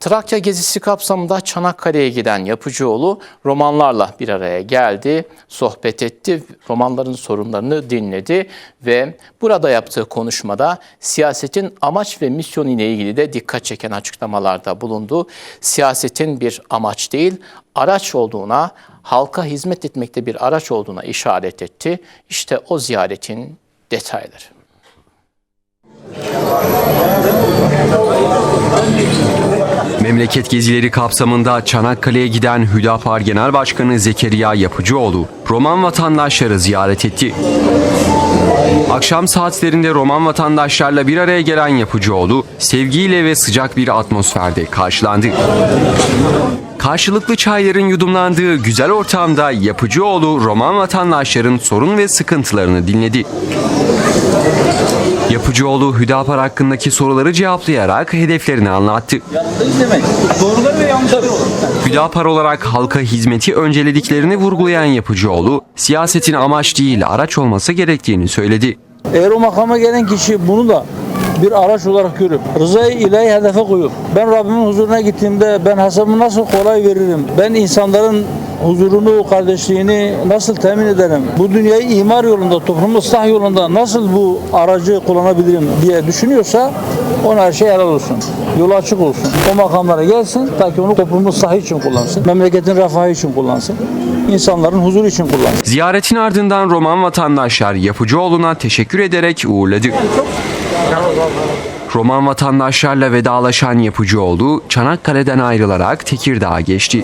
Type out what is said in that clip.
Trakya gezisi kapsamında Çanakkale'ye giden Yapıcıoğlu romanlarla bir araya geldi, sohbet etti, romanların sorunlarını dinledi ve burada yaptığı konuşmada siyasetin amaç ve misyonu ile ilgili de dikkat çeken açıklamalarda bulundu. Siyasetin bir amaç değil, araç olduğuna, halka hizmet etmekte bir araç olduğuna işaret etti. İşte o ziyaretin detayları. Memleket gezileri kapsamında Çanakkale'ye giden Hüdapar Genel Başkanı Zekeriya Yapıcıoğlu, Roman vatandaşları ziyaret etti. Akşam saatlerinde Roman vatandaşlarla bir araya gelen Yapıcıoğlu, sevgiyle ve sıcak bir atmosferde karşılandı. Karşılıklı çayların yudumlandığı güzel ortamda Yapıcıoğlu Roman vatandaşların sorun ve sıkıntılarını dinledi. Yapıcıoğlu Hüdapar hakkındaki soruları cevaplayarak hedeflerini anlattı. demek. Doğruları ve yanlışları olur. Hüdapar olarak halka hizmeti öncelediklerini vurgulayan Yapıcıoğlu, siyasetin amaç değil araç olması gerektiğini söyledi. Eğer o makama gelen kişi bunu da bir araç olarak görüp rızayı ilahi hedefe koyup ben Rabbimin huzuruna gittiğimde ben hesabımı nasıl kolay veririm? Ben insanların huzurunu, kardeşliğini nasıl temin ederim? Bu dünyayı imar yolunda, toplumu ıslah yolunda nasıl bu aracı kullanabilirim diye düşünüyorsa ona her şey helal olsun. Yolu açık olsun. O makamlara gelsin ta ki onu toplumun ıslahı için kullansın. Memleketin refahı için kullansın. insanların huzuru için kullansın. Ziyaretin ardından Roman vatandaşlar Yapıcıoğlu'na teşekkür ederek uğurladı. Roman vatandaşlarla vedalaşan Yapıcıoğlu Çanakkale'den ayrılarak Tekirdağ'a geçti.